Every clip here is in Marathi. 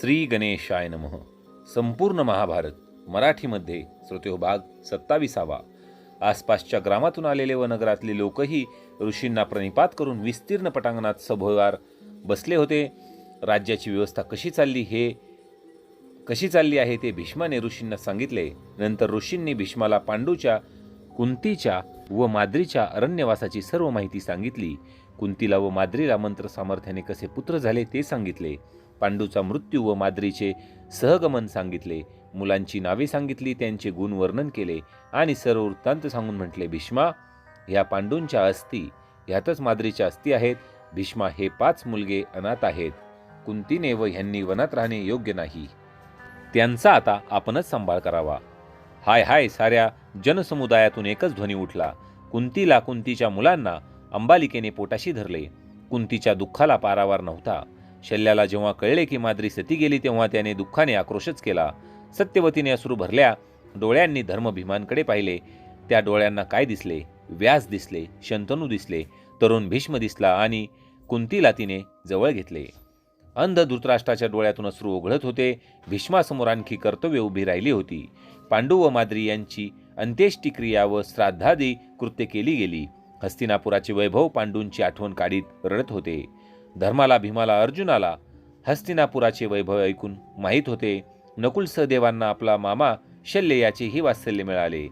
श्री गणेशाय नमः. संपूर्ण महाभारत मराठीमध्ये श्रोतेहो भाग सत्ताविसावा. आसपासच्या ग्रामातून आलेले व नगरातले लोकही ऋषींना प्रणिपात करून विस्तीर्ण पटांगणात सभोवार बसले होते. राज्याची व्यवस्था कशी चालली हे कशी चालली आहे ते भीष्माने ऋषींना सांगितले. नंतर ऋषींनी भीष्माला पांडूच्या कुंतीच्या व माद्रीच्या अरण्यवासाची सर्व माहिती सांगितली. कुंतीला व माद्रीला मंत्र सामर्थ्याने कसे पुत्र झाले ते सांगितले. पांडूचा मृत्यू व माद्रीचे सहगमन सांगितले. मुलांची नावे सांगितली त्यांचे गुण वर्णन केले आणि सर्व वृत्तांत सांगून म्हटले भीष्मा ह्या पांडूंच्या अस्थी ह्यातच माद्रीच्या अस्थी आहेत. भीष्मा हे पाच मुलगे अनाथ आहेत. कुंतीने व ह्यांनी वनात राहणे योग्य नाही. त्यांचा आता आपणच सांभाळ करावा. हाय हाय साऱ्या जनसमुदायातून एकच ध्वनी उठला. कुंतीला कुंतीच्या मुलांना अंबालिकेने पोटाशी धरले. कुंतीच्या दुःखाला पारावार नव्हता. शल्याला जेव्हा कळले की माद्री सती गेली तेव्हा त्याने दुःखाने आक्रोशच केला. सत्यवतीने अश्रू भरल्या डोळ्यांनी धर्मभीमांकडे पाहिले. त्या डोळ्यांना काय दिसले? व्यास दिसले शंतनू दिसले तरुण भीष्म दिसला आणि कुंतीला तिने जवळ घेतले. अंध धृतराष्ट्राच्या डोळ्यातून अश्रू ओघळत होते. भीष्मासमोर आणखी कर्तव्य उभी राहिली होती. पांडू व माद्री यांची अंत्येष्टिक्रिया व श्राद्धादी कृत्य केली गेली. हस्तिनापुराचे वैभव पांडूंची आठवण काढीत रडत होते. धर्माला भीमाला अर्जुनाला हस्तिनापुराचे वैभव ऐकून माहीत होते नकुल सहदेवांना आपला मामा शल्य याचेही वात्सल्य मिळाले.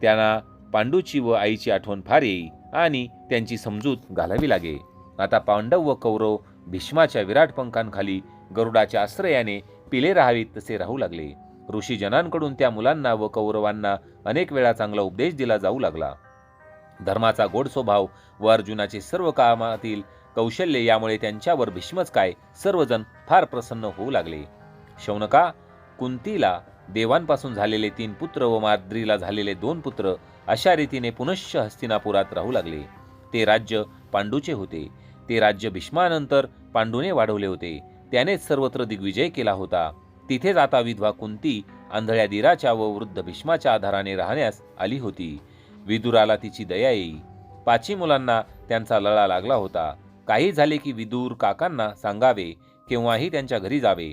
त्यांना पांडूची व आईची आठवण फार येई आणि त्यांची समजूत घालावी लागे. आता पांडव व कौरव भीष्माच्या विराट पंखांखाली गरुडाच्या आश्रयाने पिले राहावीत तसे राहू लागले. ऋषीजनांकडून त्या मुलांना व कौरवांना अनेक वेळा चांगला उपदेश दिला जाऊ लागला. धर्माचा गोड स्वभाव व अर्जुनाचे सर्व कामातील कौशल्य यामुळे त्यांच्यावर भीष्मच काय सर्वजण फार प्रसन्न होऊ लागले. शौनका कुंतीला देवांपासून झालेले तीन पुत्र व माद्रीला झालेले दोन पुत्र अशा रीतीने पुनश्च हस्तिनापुरात राहू लागले. ते राज्य पांडूचे होते. ते राज्य भीष्मानंतर पांडूने वाढवले होते. त्यानेच सर्वत्र दिग्विजय केला होता. तिथेच आता विधवा कुंती आंधळ्या दिराच्या व वृद्ध भीष्माच्या आधाराने राहण्यास आली होती. विदुराला तिची दया येई. पाची मुलांना त्यांचा लळा लागला होता. काही झाले की विदूर काकांना सांगावे केव्हाही त्यांच्या घरी जावे.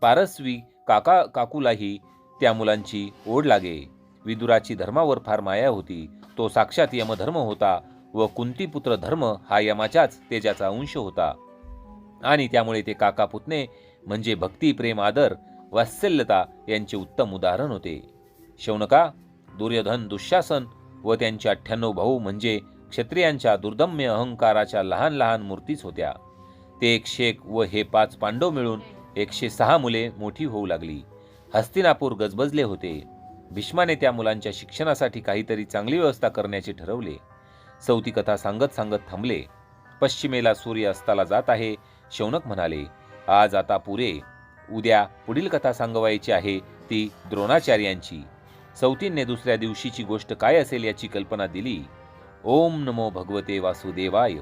पारस्वी काका काकूलाही त्या मुलांची ओढ लागे. विदुराची धर्मावर फार माया होती. तो साक्षात यमधर्म होता व कुंतीपुत्र धर्म हा यमाच्याच तेजाचा अंश होता. आणि त्यामुळे ते काका पुतणे म्हणजे भक्ती प्रेम आदर वात्सल्यता यांचे उत्तम उदाहरण होते. शौनका दुर्योधन दुःशासन व त्यांचे अठ्ठ्याण्णव भाऊ म्हणजे क्षत्रियांच्या दुर्दम्य अहंकाराच्या लहान लहान मूर्तीच होत्या. ते एक शेख व हे पाच पांडव मिळून एकशे सहा मुले मोठी होऊ लागली. हस्तिनापूर गजबजले होते. भीष्माने त्या मुलांच्या शिक्षणासाठी काहीतरी चांगली व्यवस्था करण्याचे ठरवले. चौथी कथा सांगत सांगत थांबले. पश्चिमेला सूर्य अस्ताला जात आहे शौनक म्हणाले आज आता पुरे. उद्या पुढील कथा सांगवायची आहे ती द्रोणाचार्यांची. चौथींने दुसऱ्या दिवशीची गोष्ट काय असेल याची कल्पना दिली. ओम नमो भगवते वासुदेवाय.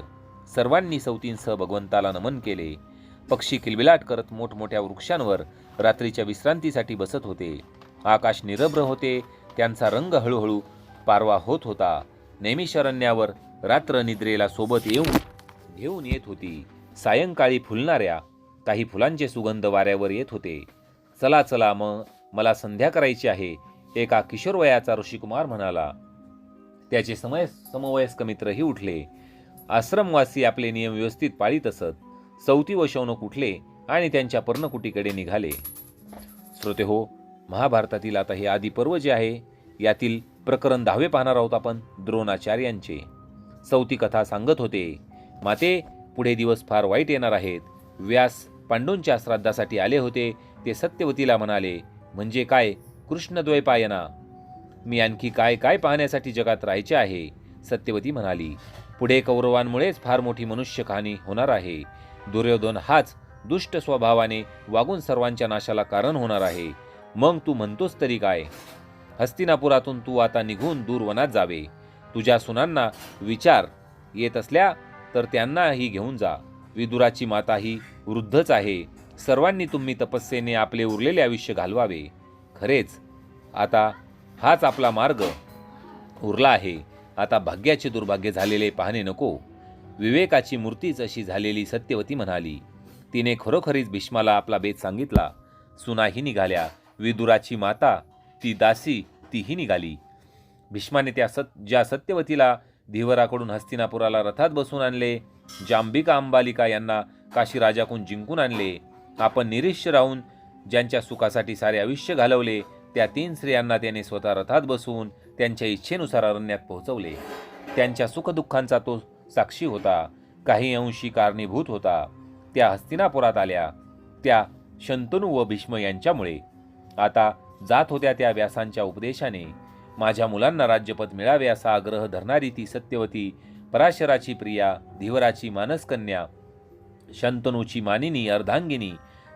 सर्वांनी सौतींसह भगवंताला नमन केले. पक्षी किलबिलाट करत मोठमोठ्या वृक्षांवर रात्रीच्या विश्रांतीसाठी बसत होते. आकाश निरभ्र होते त्यांचा रंग हळूहळू पारवा होत होता. नैमिषारण्यावर रात्र निद्रेला सोबत येऊन घेऊन येत होती. सायंकाळी फुलणाऱ्या काही फुलांचे सुगंध वाऱ्यावर येत होते. चला चला मग मला संध्या करायची आहे एका किशोरवयाचा ऋषिकुमार म्हणाला. त्याचे समय समवयस्क मित्रही उठले. आश्रमवासी आपले नियम व्यवस्थित पाळीत असत. सौती व शौनक उठले आणि त्यांच्या पर्णकुटीकडे निघाले. श्रोते हो महाभारतातील आता हे आदी पर्व जे आहे यातील प्रकरण दहावे पाहणार आहोत आपण द्रोणाचार्यांचे. सौती कथा सांगत होते. माते पुढे दिवस फार वाईट येणार आहेत. व्यास पांडूंच्या श्राद्धासाठी आले होते ते सत्यवतीला म्हणाले म्हणजे काय? कृष्णद्वैपायना. मी आणखी काय काय पाहण्यासाठी जगात राहायचे आहे? सत्यवती म्हणाली. पुढे कौरवांमुळेच फार मोठी मनुष्य कहाणी होणार आहे. दुर्योधन हाच दुष्ट स्वभावाने वागून सर्वांच्या नाशाला कारण होणार आहे. मग तू म्हणतोस तरी काय? हस्तिनापुरातून तू आता निघून दूर वनात जावे. तुझ्या सुनांना विचार येत असल्या तर त्यांनाही घेऊन जा. विदुराची माता ही वृद्धच आहे. सर्वांनी तुम्ही तपस्येने आपले उरलेले आयुष्य घालवावे. खरेच. आता हाच आपला मार्ग. उरला आहे. आता भाग्याचे दुर्भाग्य झालेले पाहणे नको. विवेकाची मूर्तीच अशी झालेली सत्यवती म्हणाली. तिने खरोखरीच भीष्माला आपला बेत सांगितला. सुनाही निघाल्या. विदुराची माता ती दासी तीही निघाली. भीष्माने त्या सत ज्या सत्यवतीला धीवराकडून हस्तिनापुराला रथात बसून आणले जांबिका अंबालिका यांना काशीराजाकडून जिंकून आणले आपण निरीश्य राहून ज्यांच्या सुखासाठी सारे आयुष्य घालवले त्या तीन स्त्रियांना त्याने स्वतः रथात बसवून त्यांच्या इच्छेनुसार अरण्यात पोहोचवले. त्यांच्या सुखदुःखांचा तो साक्षी होता. काही अंशी कारणीभूत होता. त्या हस्तिनापुरात आल्या. त्या शंतनू व भीष्म यांच्यामुळे. आता जात होत्या त्या व्यासांच्या उपदेशाने. माझ्या मुलांना राज्यपद मिळावे असा आग्रह धरणारी ती सत्यवती पराशराची प्रिया धीवराची मानसकन्या शंतनूची मानिनी अर्धांगिनी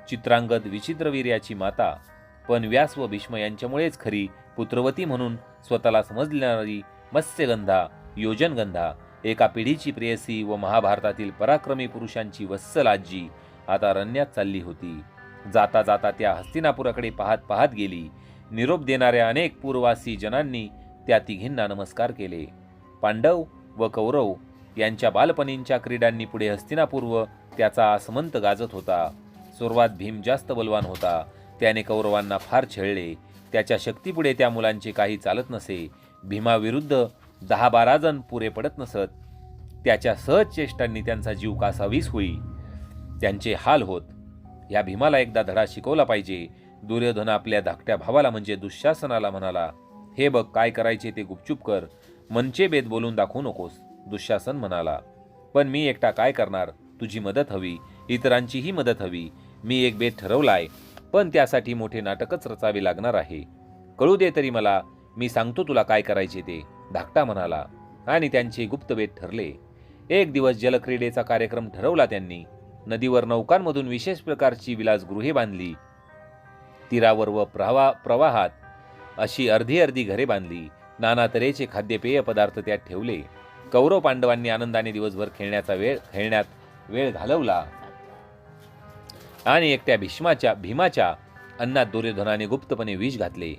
चित्रांगद विचित्रवीर्याची माता पण व्यास व भीष्म यांच्यामुळेच खरी पुत्रवती म्हणून स्वतःला समजणारी मत्स्यगंधा योजनगंधा एका पिढीची प्रेयसी व महाभारतातील पराक्रमी पुरुषांची वत्सल आजी आता रण्यात चालली होती. जाता जाता त्या हस्तिनापुराकडे पाहत पाहत गेली. निरोप देणाऱ्या अनेक पूर्वासी जनांनी त्या तिघींना नमस्कार केले. पांडव व कौरव यांच्या बालपणींच्या क्रीडांनी पुढे हस्तिनापूर्व त्याचा आसमंत गाजत होता. सुरुवात भीम जास्त बलवान होता. त्याने कौरवांना फार छेळले त्याच्या शक्तीपुढे त्या मुलांचे काही चालत नसे. भीमाविरुद्ध दहा बारा जण पुरे पडत नसत. त्याच्या सहज चेष्टांनी त्यांचा जीव कासावीस होई. त्यांचे हाल होत. या भीमाला एकदा धडा शिकवला पाहिजे. दुर्योधन आपल्या धाकट्या भावाला म्हणजे दुःशासनाला म्हणाला हे बघ काय करायचे ते गुपचूप कर. मनचे बेद बोलून दाखवू नकोस. दुःशासन म्हणाला पण मी एकटा काय करणार? तुझी मदत हवी. इतरांचीही मदत हवी. मी एक बेत ठरवलाय. पण त्यासाठी मोठे नाटकच रचावे लागणार आहे. कळू दे तरी मला मी सांगतो तुला काय करायचे ते धाकटा म्हणाला. आणि त्यांचे गुप्तभेद ठरले. एक दिवस जलक्रीडेचा कार्यक्रम ठरवला त्यांनी. नदीवर नौकांमधून विशेष प्रकारची विलासगृहे बांधली. तीरावर व प्रवा प्रवाहात अशी अर्धी अर्धी घरे बांधली. नाना तऱ्हेचे खाद्यपेय पदार्थ त्यात ठेवले. कौरव पांडवांनी आनंदाने दिवसभर खेळण्याचा वेळ खेळण्यात वेळ घालवला. आणि एकट्या भीष्माच्या भीमाच्या अन्नात दुर्योधनाने गुप्तपणे विष घातले.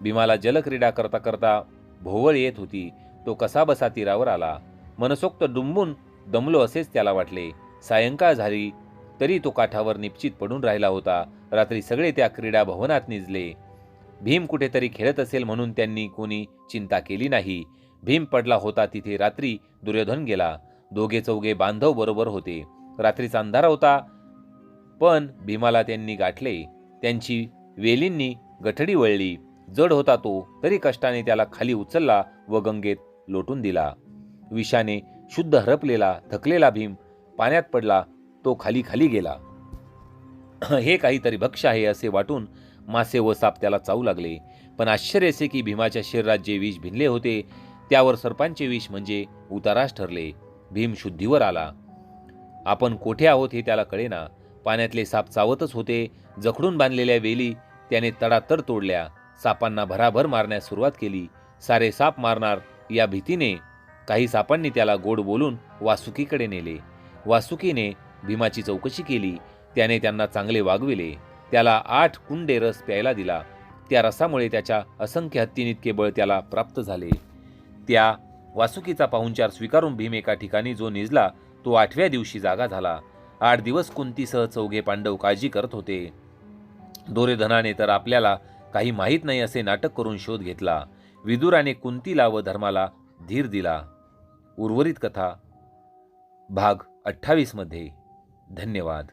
भीमाला जलक्रीडा करता करता भोवळ येत होती. तो कसाबसा तीरावर आला. मनसोक्त डुंबून दमलो असेच त्याला वाटले. सायंकाळ झाली तरी तो काठावर निश्चित पडून राहिला होता. रात्री सगळे त्या क्रीडा भवनात निजले. भीम कुठेतरी खेळत असेल म्हणून त्यांनी कोणी चिंता केली नाही. भीम पडला होता तिथे रात्री दुर्योधन गेला. दोघे चौघे बांधव बरोबर होते. रात्रीचा अंधार होता पण भीमाला त्यांनी गाठले. त्यांची वेलींनी गठडी वळली. जड होता तो तरी कष्टाने त्याला खाली उचलला व गंगेत लोटून दिला. विषाने शुद्ध हरपलेला थकलेला भीम पाण्यात पडला तो खाली खाली गेला. हे काहीतरी भक्ष आहे असे वाटून मासे व साप त्याला चावू लागले. पण आश्चर्य असे की भीमाच्या शरीरात जे विष भिनले होते त्यावर सर्पांचे विष म्हणजे उतारास ठरले. भीम शुद्धीवर आला. आपण कोठे आहोत हे त्याला कळेना. पाण्यातले साप चावतच होते. जखडून बांधलेल्या वेली त्याने तडातड तोडल्या. सापांना भराभर मारण्यास सुरुवात केली. सारे साप मारणार या भीतीने काही सापांनी त्याला गोड बोलून वासुकीकडे नेले. वासुकीने भीमाची चौकशी केली. त्याने त्यांना चांगले वागविले. त्याला आठ कुंडे रस प्यायला दिला. त्या रसामुळे त्याच्या असंख्य हत्तीनितके बळ त्याला प्राप्त झाले. त्या वासुकीचा पाहुणचार स्वीकारून भीम एका ठिकाणी जो निजला तो आठव्या दिवशी जागा झाला. आठ दिवस कुंतीसह चौघे पांडव काळजी करत होते. दोरेधनाने तर आपल्याला काही माहीत नाही असे नाटक करून शोध घेतला. विदुराने कुंतीला व धर्माला धीर दिला. उर्वरित कथा भाग अठ्ठावीसमध्ये धन्यवाद.